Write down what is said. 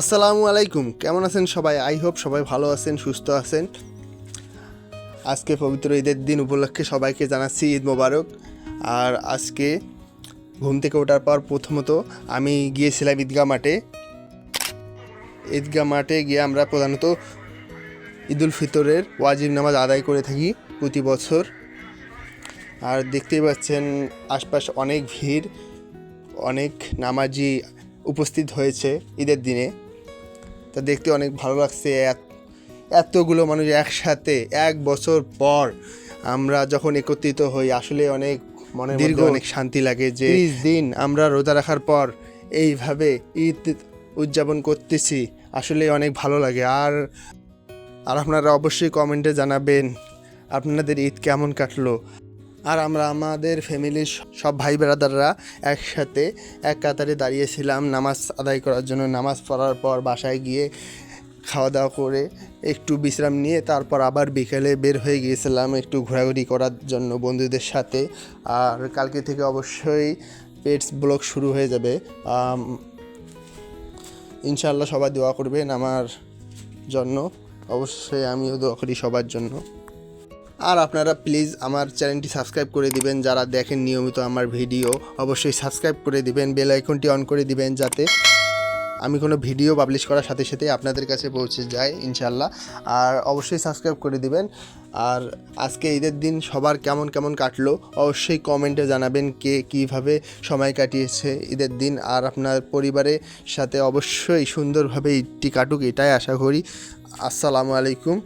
আসসালামু আলাইকুম। কেমন আছেন সবাই? আই হোপ সবাই ভালো আছেন, সুস্থ আছেন। আজকে পবিত্র ঈদের দিন উপলক্ষে সবাইকে জানাচ্ছি ঈদ মোবারক। আর আজকে ঘুম থেকে ওঠার পর প্রথমত আমি গিয়েছিলাম ঈদগাহ মাঠে। ঈদগাহ মাঠে গিয়ে আমরা প্রধানত ঈদুল ফিতরের ওয়াজিব নামাজ আদায় করে থাকি প্রতি বছর। আর দেখতেই পাচ্ছেন, আশপাশ অনেক ভিড়, অনেক নামাজি উপস্থিত হয়েছে ঈদের দিনে। তা দেখতে অনেক ভালো লাগছে। এত- এতগুলো মানুষ একসাথে এক বছর পর আমরা যখন একত্রিত হই আসলে অনেক মনে দীর্ঘ অনেক শান্তি লাগে যে দিন আমরা রোজা রাখার পর এইভাবে ঈদ উদযাপন করতেছি আসলে অনেক ভালো লাগে। আর আর আপনারা অবশ্যই কমেন্টে জানাবেন আপনাদের ঈদ কেমন কাটলো। আর আমরা আমাদের ফ্যামিলির সব ভাই ব্রাদাররা একসাথে এক কাতারে দাঁড়িয়েছিলাম নামাজ আদায় করার জন্য। নামাজ পড়ার পর বাসায় গিয়ে খাওয়া দাওয়া করে একটু বিশ্রাম নিয়ে তারপর আবার বিকেলে বের হয়ে গিয়েছিলাম একটু ঘোরাঘুরি করার জন্য বন্ধুদের সাথে। আর কালকে থেকে অবশ্যই পেটস ব্লগ শুরু হয়ে যাবে। ইনশাল্লাহ সবাই দোয়া করবেন আমার জন্য। অবশ্যই আমিও দোয়া করি সবার জন্য। আর আপনারা প্লিজ আমার চ্যানেলটি সাবস্ক্রাইব করে দিবেন যারা দেখেন নিয়মিত আমার ভিডিও, অবশ্যই সাবস্ক্রাইব করে দিবেন, বেল আইকনটি অন করে দিবেন যাতে আমি কোনো ভিডিও পাবলিশ করার সাথে সাথে আপনাদের কাছে পৌঁছে যায় ইনশাল্লাহ আর অবশ্যই সাবস্ক্রাইব করে দিবেন। আর আজকে ঈদের দিন সবার কেমন কেমন কাটলো, অবশ্যই কমেন্টে জানাবেন কে কীভাবে সময় কাটিয়েছে ঈদের দিন। আর আপনার পরিবারের সাথে অবশ্যই সুন্দরভাবে ঈদটি কাটুক, এটাই আশা করি। আসসালামু আলাইকুম।